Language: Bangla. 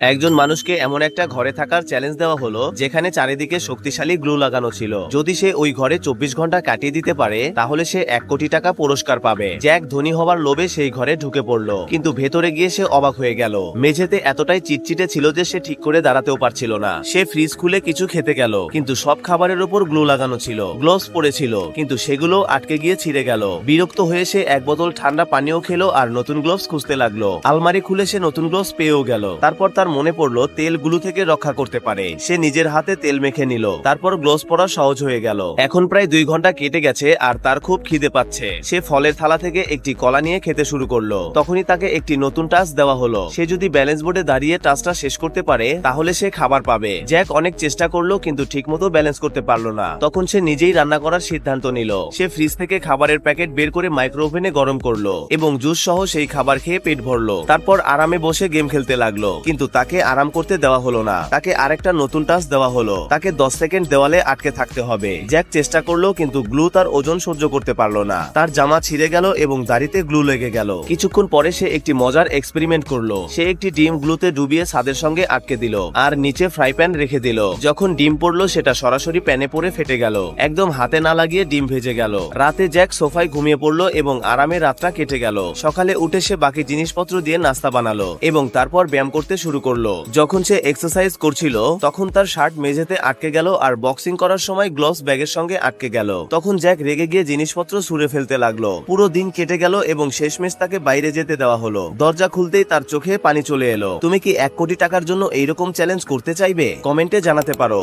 একজন মানুষকে এমন একটা ঘরে থাকার চ্যালেঞ্জ দেওয়া হলো, যেখানে চারিদিকে শক্তিশালী গ্লু লাগানো ছিল। যদি সে ওই ঘরে চব্বিশ ঘণ্টা কাটিয়ে দিতে পারে, তাহলে সে এক কোটি টাকা পুরস্কার পাবে। জ্যাক ধনী হওয়ার লোভে সেই ঘরে ঢুকে পড়ল, কিন্তু ভেতরে গিয়ে সে অবাক হয়ে গেল। মেঝেতে এতটাই চিটচিটে ছিল যে সে ঠিক করে দাঁড়াতেও পারছিল না। সে ফ্রিজ খুলে কিছু খেতে গেল, কিন্তু সব খাবারের উপর গ্লু লাগানো ছিল। গ্লোভস পড়েছিল, কিন্তু সেগুলো আটকে গিয়ে ছিঁড়ে গেল। বিরক্ত হয়ে সে এক বোতল ঠান্ডা পানীয় খেলো আর নতুন গ্লোভস খুঁজতে লাগল। আলমারি খুলে সে নতুন গ্লোভস পেয়েও গেল। তারপর তার মনে পড়ল তেলগুলো থেকে রক্ষা করতে পারে। সে নিজের হাতে তেল মেখে নিল। তারপর গ্লোভস পরা সহজ হয়ে গেল। এখন প্রায় দুই ঘণ্টা কেটে গেছে আর তার খুব খিদে পাচ্ছে। সে ফলের থালা থেকে একটি কলা নিয়ে খেতে শুরু করল। তখনই তাকে একটি নতুন টাচ দেওয়া হলো। সে যদি ব্যালেন্স বোর্ডে দাঁড়িয়ে টাচটা শেষ করতে পারে, তাহলে সে খাবার পাবে। জ্যাক অনেক চেষ্টা করল কিন্তু ঠিকমতো ব্যালেন্স করতে পারল না। তখন সে নিজেই রান্না করার সিদ্ধান্ত নিল। সে ফ্রিজ থেকে খাবারের প্যাকেট বের করে মাইক্রো ওভেনে গরম করল এবং জুস সহ সেই খাবার খেয়ে পেট ভরলো। তারপর আরামে বসে গেম খেলতে লাগল। কিন্তু তাকে আরাম করতে দেওয়া হলো না। তাকে আরেকটা নতুন টাচ দেওয়া হলো। তাকে দশ সেকেন্ড দেওয়ালে আটকে থাকতে হবে। জ্যাক চেষ্টা করল, কিন্তু গ্লু তার ওজন সহ্য করতে পারল না। তার জামা ছিঁড়ে গেল এবং দাড়িতে গ্লু লেগে গেল। কিছুক্ষণ পরে সে একটি মজার এক্সপেরিমেন্ট করল। সে একটি ডিম গ্লুতে ডুবিয়ে ছাদের সঙ্গে আটকে দিল আর নিচে ফ্রাই প্যান রেখে দিল। যখন ডিম পড়ল, সেটা সরাসরি প্যানে পড়ে ফেটে গেল। একদম হাতে না লাগিয়ে ডিম ভেজে গেল। রাতে জ্যাক সোফায় ঘুমিয়ে পড়ল এবং আরামে রাতটা কেটে গেল। সকালে উঠে সে বাকি জিনিসপত্র দিয়ে নাস্তা বানালো এবং তারপর ব্যায়াম করতে শুরু করল। যখন সে এক্সারসাইজ করছিল, তখন তার শার্ট মেঝেতে আটকে গেল আর বক্সিং করার সময় গ্লোভস ব্যাগের সঙ্গে আটকে গেল। তখন জ্যাক রেগে গিয়ে জিনিসপত্র ছুঁড়ে ফেলতে লাগল। পুরো দিন কেটে গেল এবং শেষমেশ তাকে বাইরে যেতে দেওয়া হলো। দরজা খুলতেই তার চোখে পানি চলে এলো। তুমি কি এক কোটি টাকার জন্য এইরকম চ্যালেঞ্জ করতে চাইবে? কমেন্টে জানাতে পারো।